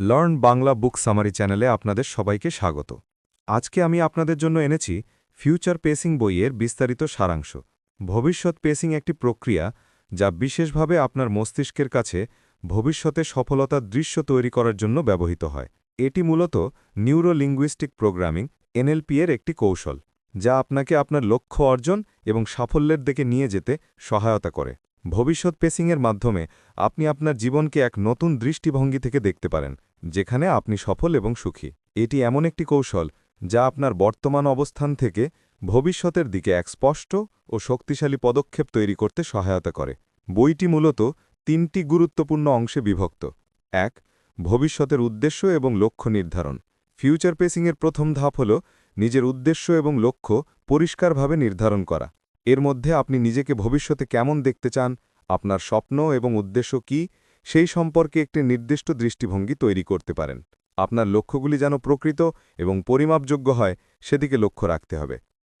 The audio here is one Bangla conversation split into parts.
লার্ন বাংলা বুক সামারি চ্যানেলে আপনাদের সবাইকে স্বাগত। আজকে আমি আপনাদের জন্য এনেছি ফিউচার পেসিং বইয়ের বিস্তারিত সারাংশ। ভবিষ্যৎ পেসিং একটি প্রক্রিয়া যা বিশেষভাবে আপনার মস্তিষ্কের কাছে ভবিষ্যতে সফলতার দৃশ্য তৈরি করার জন্য ব্যবহৃত হয়। এটি মূলত নিউরোলিঙ্গুইস্টিক প্রোগ্রামিং এনএলপি এর একটি কৌশল, যা আপনাকে আপনার লক্ষ্য অর্জন এবং সাফল্যের দিকে নিয়ে যেতে সহায়তা করে। ভবিষ্যৎ পেসিংয়ের মাধ্যমে আপনি আপনার জীবনকে এক নতুন দৃষ্টিভঙ্গি থেকে দেখতে পারেন, যেখানে আপনি সফল এবং সুখী। এটি এমন একটি কৌশল যা আপনার বর্তমান অবস্থান থেকে ভবিষ্যতের দিকে এক স্পষ্ট ও শক্তিশালী পদক্ষেপ তৈরি করতে সহায়তা করে। বইটি মূলত তিনটি গুরুত্বপূর্ণ অংশে বিভক্ত। এক, ভবিষ্যতের উদ্দেশ্য এবং লক্ষ্য নির্ধারণ। ফিউচার পেসিংয়ের প্রথম ধাপ হল নিজের উদ্দেশ্য এবং লক্ষ্য পরিষ্কারভাবে নির্ধারণ করা। এর মধ্যে আপনি নিজেকে ভবিষ্যতে কেমন দেখতে চান, আপনার স্বপ্ন এবং উদ্দেশ্য কি, সেই সম্পর্কে একটি নির্দিষ্ট দৃষ্টিভঙ্গি তৈরি করতে পারেন। আপনার লক্ষ্যগুলি যেন প্রকৃত এবং পরিমাপযোগ্য হয়, সেদিকে লক্ষ্য রাখতে হবে।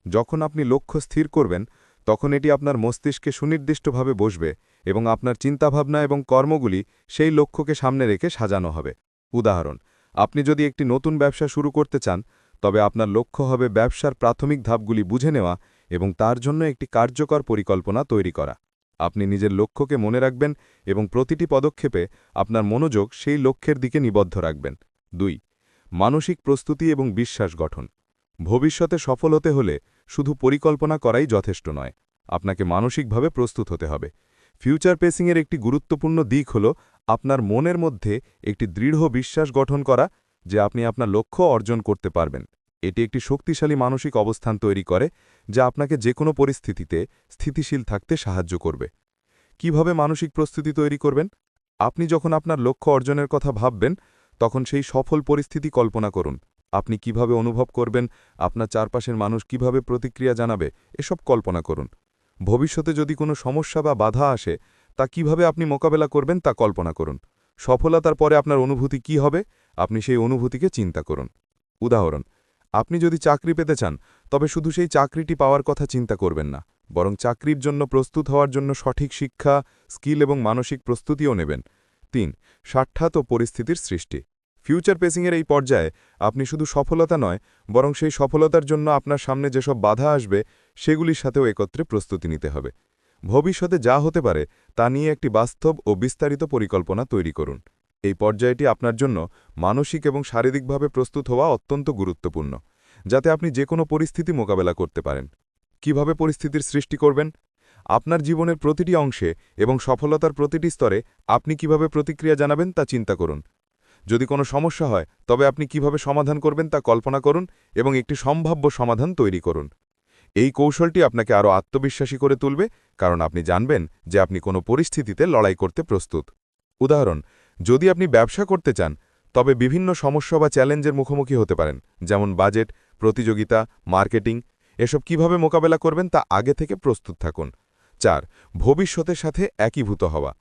যখন আপনি লক্ষ্য স্থির করবেন, তখন এটি আপনার মস্তিষ্কে সুনির্দিষ্টভাবে বসবে এবং আপনার চিন্তাভাবনা এবং কর্মগুলি সেই লক্ষ্যকে সামনে রেখে সাজানো হবে। উদাহরণ, আপনি যদি একটি নতুন ব্যবসা শুরু করতে চান, তবে আপনার লক্ষ্য হবে ব্যবসার প্রাথমিক ধাপগুলি বুঝে নেওয়া এবং তার জন্য একটি কার্যকর পরিকল্পনা তৈরি করা। আপনি নিজের লক্ষ্যকে মনে রাখবেন এবং প্রতিটি পদক্ষেপে আপনার মনোযোগ সেই লক্ষ্যের দিকে নিবদ্ধ রাখবেন। দুই, মানসিক প্রস্তুতি এবং বিশ্বাস গঠন। ভবিষ্যতে সফল হতে হলে শুধু পরিকল্পনা করাই যথেষ্ট নয়, আপনাকে মানসিকভাবে প্রস্তুত হতে হবে। ফিউচার পেসিংয়ের একটি গুরুত্বপূর্ণ দিক হল আপনার মনের মধ্যে একটি দৃঢ় বিশ্বাস গঠন করা, যে আপনি আপনার লক্ষ্য অর্জন করতে পারবেন। এটি একটি শক্তিশালী মানসিক অবস্থান তৈরি করে, যা আপনাকে যে কোনো পরিস্থিতিতে স্থিতিশীল থাকতে সাহায্য করবে। কীভাবে মানসিক প্রস্তুতি তৈরি করবেন? আপনি যখন আপনার লক্ষ্য অর্জনের কথা ভাববেন, তখন সেই সফল পরিস্থিতি কল্পনা করুন। আপনি কীভাবে অনুভব করবেন? আপনার চারপাশের মানুষ কীভাবে প্রতিক্রিয়া জানাবে? এসব কল্পনা করুন। ভবিষ্যতে যদি কোনো সমস্যা বা বাধা আসে, তা কীভাবে আপনি মোকাবেলা করবেন তা কল্পনা করুন। সফলতার পরে আপনার অনুভূতি কি হবে? আপনি সেই অনুভূতিকে চিন্তা করুন। উদাহরণ আপনি যদি চাকরি পেতে চান, তবে শুধু সেই চাকরিটি পাওয়ার কথা চিন্তা করবেন না, বরং চাকরির জন্য প্রস্তুত হওয়ার জন্য সঠিক শিক্ষা, স্কিল এবং মানসিক প্রস্তুতিও নেবেন। তিন, সাক্ষাৎ ও পরিস্থিতির সৃষ্টি। ফিউচার পেসিংয়ের এই পর্যায়ে আপনি শুধু সফলতা নয়, বরং সেই সফলতার জন্য আপনার সামনে যেসব বাধা আসবে, সেগুলির সাথেও একত্রে প্রস্তুতি নিতে হবে। ভবিষ্যতে যা হতে পারে, তা নিয়ে একটি বাস্তব ও বিস্তারিত পরিকল্পনা তৈরি করুন। এই পর্যায়টি আপনার জন্য মানসিক এবং শারীরিকভাবে প্রস্তুত হওয়া অত্যন্ত গুরুত্বপূর্ণ, যাতে আপনি যে কোনো পরিস্থিতি মোকাবেলা করতে পারেন। কীভাবে পরিস্থিতির সৃষ্টি করবেন? আপনার জীবনের প্রতিটি অংশে এবং সফলতার প্রতিটি স্তরে আপনি কীভাবে প্রতিক্রিয়া জানাবেন তা চিন্তা করুন। যদি কোনো সমস্যা হয়, তবে আপনি কীভাবে সমাধান করবেন তা কল্পনা করুন এবং একটি সম্ভাব্য সমাধান তৈরি করুন। এই কৌশলটি আপনাকে আরও আত্মবিশ্বাসী করে তুলবে, কারণ আপনি জানবেন যে আপনি কোনো পরিস্থিতিতে লড়াই করতে প্রস্তুত। উদাহরণ যদি আপনি ব্যবসা করতে চান, তবে বিভিন্ন সমস্যা বা চ্যালেঞ্জের মুখোমুখি হতে পারেন, যেমন বাজেট, প্রতিযোগিতা, মার্কেটিং, এসব কীভাবে মোকাবেলা করবেন তা আগে থেকে প্রস্তুত থাকুন। চার, ভবিষ্যতের সাথে একীভূত হওয়া।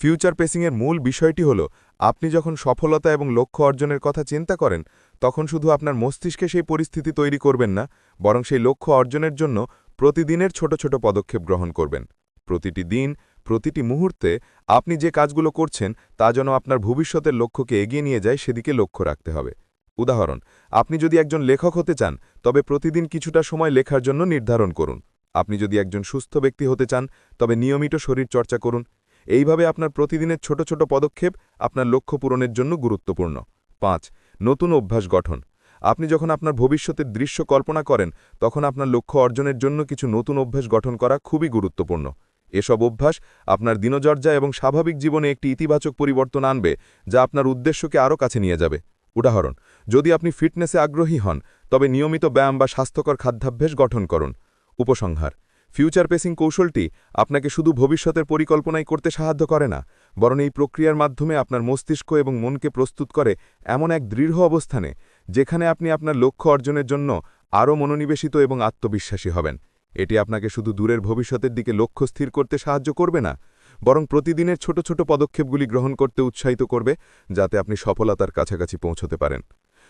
ফিউচার পেসিংয়ের মূল বিষয়টি হল, আপনি যখন সফলতা এবং লক্ষ্য অর্জনের কথা চিন্তা করেন, তখন শুধু আপনার মস্তিষ্কে সেই পরিস্থিতি তৈরি করবেন না, বরং সেই লক্ষ্য অর্জনের জন্য প্রতিদিনের ছোট ছোট পদক্ষেপ গ্রহণ করবেন। প্রতিটি দিন প্রতিটি মুহূর্তে আপনি যে কাজগুলো করছেন, তা যেন আপনার ভবিষ্যতের লক্ষ্যকে এগিয়ে নিয়ে যায়, সেদিকে লক্ষ্য রাখতে হবে। উদাহরণ, আপনি যদি একজন লেখক হতে চান, তবে প্রতিদিন কিছুটা সময় লেখার জন্য নির্ধারণ করুন। আপনি যদি একজন সুস্থ ব্যক্তি হতে চান, তবে নিয়মিত শরীর চর্চা করুন। এইভাবে আপনার প্রতিদিনের ছোট ছোট পদক্ষেপ আপনার লক্ষ্য পূরণের জন্য গুরুত্বপূর্ণ। পাঁচ, নতুন অভ্যাস গঠন। আপনি যখন আপনার ভবিষ্যতের দৃশ্য কল্পনা করেন, তখন আপনার লক্ষ্য অর্জনের জন্য কিছু নতুন অভ্যাস গঠন করা খুবই গুরুত্বপূর্ণ। এসব অভ্যাস আপনার দিনচর্যা এবং স্বাভাবিক জীবনে একটি ইতিবাচক পরিবর্তন আনবে, যা আপনার উদ্দেশ্যকে আরও কাছে নিয়ে যাবে। উদাহরণ, যদি আপনি ফিটনেসে আগ্রহী হন, তবে নিয়মিত ব্যায়াম বা স্বাস্থ্যকর খাদ্যাভ্যাস গঠন করুন। উপসংহার, ফিউচার পেসিং কৌশলটি আপনাকে শুধু ভবিষ্যতের পরিকল্পনাই করতে সাহায্য করে না, বরং এই প্রক্রিয়ার মাধ্যমে আপনার মস্তিষ্ক এবং মনকে প্রস্তুত করে এমন এক দৃঢ় অবস্থানে, যেখানে আপনি আপনার লক্ষ্য অর্জনের জন্য আরও মনোনিবেশিত এবং আত্মবিশ্বাসী হবেন। এটি আপনাকে শুধু দূরের ভবিষ্যতের দিকে লক্ষ্য স্থির করতে সাহায্য করবে না, বরং প্রতিদিনের ছোট ছোট পদক্ষেপগুলি গ্রহণ করতে উৎসাহিত করবে, যাতে আপনি সফলতার কাছাকাছি পৌঁছতে পারেন।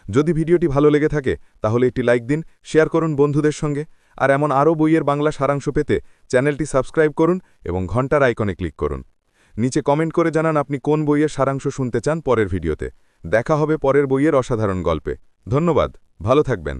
যদি ভিডিওটি ভালো লেগে থাকে, তাহলে একটি লাইক দিন, শেয়ার করুন বন্ধুদের সঙ্গে, আর এমন আরও বইয়ের বাংলা সারাংশ পেতে চ্যানেলটি সাবস্ক্রাইব করুন এবং ঘণ্টার আইকনে ক্লিক করুন। নিচে কমেন্ট করে জানান আপনি কোন বইয়ের সারাংশ শুনতে চান পরের ভিডিওতে। দেখা হবে পরের বইয়ের অসাধারণ গল্পে। ধন্যবাদ, ভালো থাকবেন।